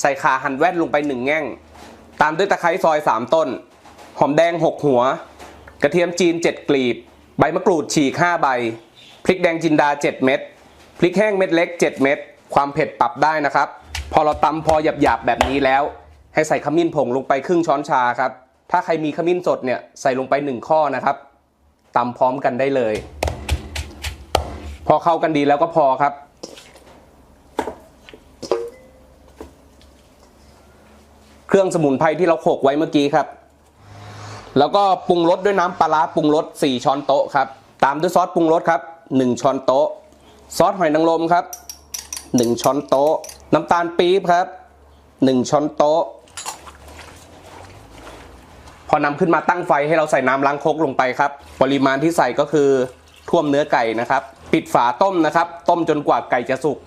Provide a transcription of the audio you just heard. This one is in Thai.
ใส่ขาหั่นแว่นลงไป1แง่ง ตามด้วยตะไคร้ซอย3ต้น หอมแดง6หัว กระเทียมจีน7กลีบ ใบมะกรูดฉีก5ใบ พริกแดงจินดา7เม็ด พริกแห้งเม็ดเล็ก7เม็ด ความเผ็ดปรับได้นะครับ พอเราตำพอหยาบๆแบบนี้แล้ว ให้ใส่ขมิ้นผงลงไปครึ่งช้อนชาครับ ถ้าใครมีขมิ้นสดเนี่ยใส่ลงไป1ข้อนะครับตำพร้อมกันได้เลย พอเข้ากันดีแล้วก็พอครับ เครื่องสมุนไพรที่เราโขกไว้เมื่อกี้ครับ แล้วก็ปรุงรสด้วยน้ำปลาปรุงรส4ช้อนโต๊ะครับ ตามด้วยซอสปรุงรสครับ 1 ช้อนโต๊ะ ซอสหอยนางรมครับ 1 ช้อนโต๊ะ น้ำตาลปี๊บครับ 1 ช้อนโต๊ะ พอนำขึ้นมาตั้งไฟให้เราใส่น้ำล้างครกลงไปครับ ปริมาณที่ใส่ก็คือท่วมเนื้อไก่นะครับ ปิดฝาต้มนะครับ ต้มจนกว่าไก่จะสุก